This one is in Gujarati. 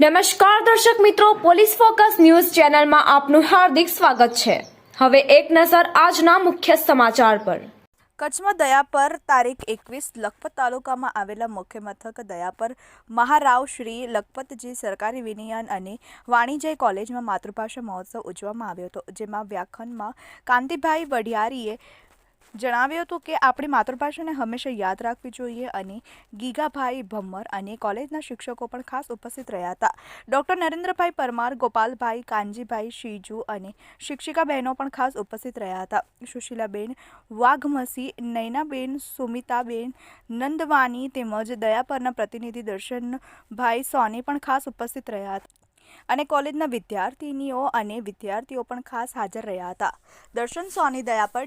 નમસ્કાર દર્શક મિત્રો, પોલીસ ફોકસ ન્યૂઝ ચેનલમાં આપનું હાર્દિક સ્વાગત છે. હવે એક નજર આજના મુખ્ય સમાચાર પર. કચ્છમાં દયાપર તારીખ એકવીસ લખપત તાલુકામાં આવેલા મુખ્ય મથક દયાપર મહારાવ શ્રી લખપતજી સરકારી વિનિયન અને વાણિજ્ય કોલેજમાં માતૃભાષા મહોત્સવ ઉજવવામાં આવ્યો હતો, જેમાં વ્યાખ્યાનમાં કાંતિભાઈ વઢિયારીએ જણાવ્યું હતું કે આપણી માતૃભાષાને હંમેશા યાદ રાખવી જોઈએ અને ગીગાભાઈ ભમ્મર અને કોલેજના શિક્ષકો પણ ખાસ ઉપસ્થિત રહ્યા હતા. ડૉક્ટર નરેન્દ્રભાઈ પરમાર, ગોપાલભાઈ કાનજીભાઈ શીજુ અને શિક્ષિકા બહેનો પણ ખાસ ઉપસ્થિત રહ્યા હતા. સુશીલાબેન વાઘમસી, નૈનાબેન સુમિતાબેન નંદવાની તેમજ દયાપરના પ્રતિનિધિ દર્શનભાઈ સોની પણ ખાસ ઉપસ્થિત રહ્યા હતા. અને કોલેજના વિદ્યાર્થીનીઓ અને વિદ્યાર્થીઓ પણ ખાસ હાજર રહ્યા હતા. દર્શન સોની, દયાપર